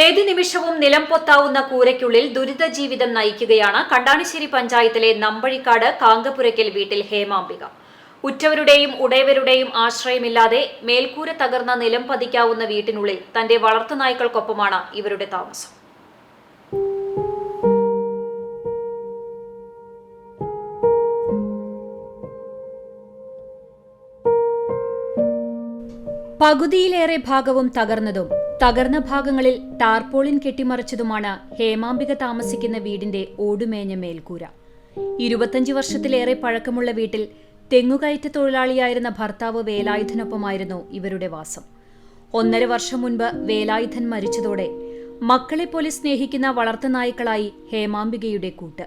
ഏതു നിമിഷവും നിലം പൊത്താവുന്ന കൂരയ്ക്കുള്ളിൽ ദുരിത ജീവിതം നയിക്കുകയാണ് കണ്ടാണിശ്ശേരി പഞ്ചായത്തിലെ നമ്പഴിക്കാട് കാങ്കപുരയ്ക്കൽ വീട്ടിൽ ഹേമാംബിക. ഉറ്റവരുടെയും ഉടയവരുടെയും ആശ്രയമില്ലാതെ മേൽക്കൂര തകർന്ന നിലം പതിക്കാവുന്ന വീട്ടിനുള്ളിൽ തന്റെ വളർത്തുനായ്ക്കൾക്കൊപ്പമാണ് ഇവരുടെ താമസം. പകുതിയിലേറെ ഭാഗവും തകർന്നതും തകർന്ന ഭാഗങ്ങളിൽ ടാർപോളിൻ കെട്ടിമറിച്ചതുമാണ് ഹേമാംബിക താമസിക്കുന്ന വീടിന്റെ ഓടുമേഞ്ഞ മേൽക്കൂര. ഇരുപത്തഞ്ച് വർഷത്തിലേറെ പഴക്കമുള്ള വീട്ടിൽ തെങ്ങുകയറ്റ തൊഴിലാളിയായിരുന്ന ഭർത്താവ് വേലായുധനൊപ്പമായിരുന്നു ഇവരുടെ വാസം. ഒന്നര വർഷം മുൻപ് വേലായുധൻ മരിച്ചതോടെ മക്കളെ മക്കളെപ്പോലെ സ്നേഹിക്കുന്ന വളർത്തുനായ്ക്കളായി ഹേമാംബികയുടെ കൂട്ട്.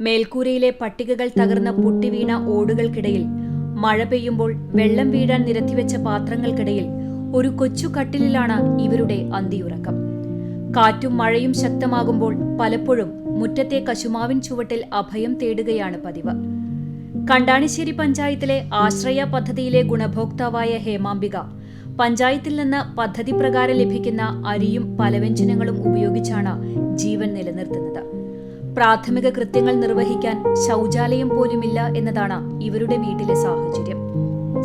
മേൽക്കൂരയിലെ പട്ടികകൾ തകർന്ന പൊട്ടിവീണ ഓടുകൾക്കിടയിൽ മഴ പെയ്യുമ്പോൾ വെള്ളം വീഴാൻ നിരത്തിവെച്ച പാത്രങ്ങൾക്കിടയിൽ ഒരു കൊച്ചു കട്ടിലിലാണ് ഇവരുടെ അന്തിയുറക്കം. കാറ്റും മഴയും ശക്തമാകുമ്പോൾ പലപ്പോഴും മുറ്റത്തെ കശുമാവിൻ ചുവട്ടിൽ അഭയം തേടുകയാണ് പതിവ്. കണ്ടാണിശ്ശേരി പഞ്ചായത്തിലെ ആശ്രയ പദ്ധതിയിലെ ഗുണഭോക്താവായ ഹേമാംബിക പഞ്ചായത്തിൽ നിന്ന് പദ്ധതി പ്രകാരം ലഭിക്കുന്ന അരിയും പലവ്യഞ്ജനങ്ങളും ഉപയോഗിച്ചാണ് ജീവൻ നിലനിർത്തുന്നത്. പ്രാഥമിക കൃത്യങ്ങൾ നിർവഹിക്കാൻ ശൗചാലയം പോലുമില്ല എന്നതാണ് ഇവരുടെ വീട്ടിലെ സാഹചര്യം.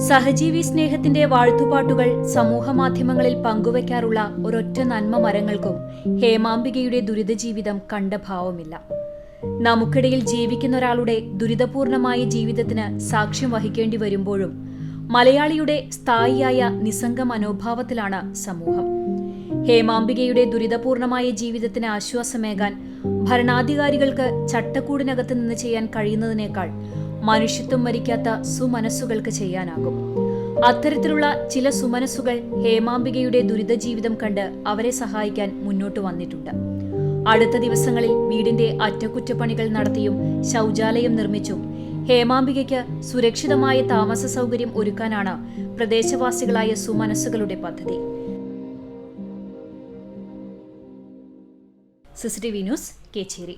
സഹജീവി സ്നേഹത്തിന്റെ വാഴ്ത്തുപാട്ടുകൾ സമൂഹമാധ്യമങ്ങളിൽ പങ്കുവയ്ക്കാറുള്ള ഒരൊറ്റ നന്മ മരങ്ങൾക്കും ഹേമാംബികയുടെ ദുരിതജീവിതം കണ്ട ഭാവമില്ല. നമുക്കിടയിൽ ജീവിക്കുന്ന ഒരാളുടെ ദുരിതപൂർണമായ ജീവിതത്തിന് സാക്ഷ്യം വഹിക്കേണ്ടി വരുമ്പോഴും മലയാളിയുടെ സ്ഥായിയായ നിസ്സംഗ മനോഭാവത്തിലാണ് സമൂഹം. ഹേമാംബികയുടെ ദുരിതപൂർണമായ ജീവിതത്തിന് ആശ്വാസമേകാൻ ഭരണാധികാരികൾക്ക് ചട്ടക്കൂടിനകത്ത് നിന്ന് ചെയ്യാൻ കഴിയുന്നതിനേക്കാൾ മനുഷ്യത്വം വരിക്കാത്ത സുമനസ്സുകൾക്ക് ചെയ്യാനാകും. അത്തരത്തിലുള്ള ചില സുമനസ്സുകൾ ഹേമാംബികയുടെ ദുരിത ജീവിതം കണ്ട് അവരെ സഹായിക്കാൻ മുന്നോട്ട് വന്നിട്ടുണ്ട്. അടുത്ത ദിവസങ്ങളിൽ വീടിന്റെ അറ്റകുറ്റപ്പണികൾ നടത്തിയും ശൗചാലയം നിർമ്മിച്ചും ഹേമാംബികയ്ക്ക് സുരക്ഷിതമായ താമസ സൗകര്യം ഒരുക്കാനാണ് പ്രദേശവാസികളായ സുമനസ്സുകളുടെ പദ്ധതി. CCTV news Kechery.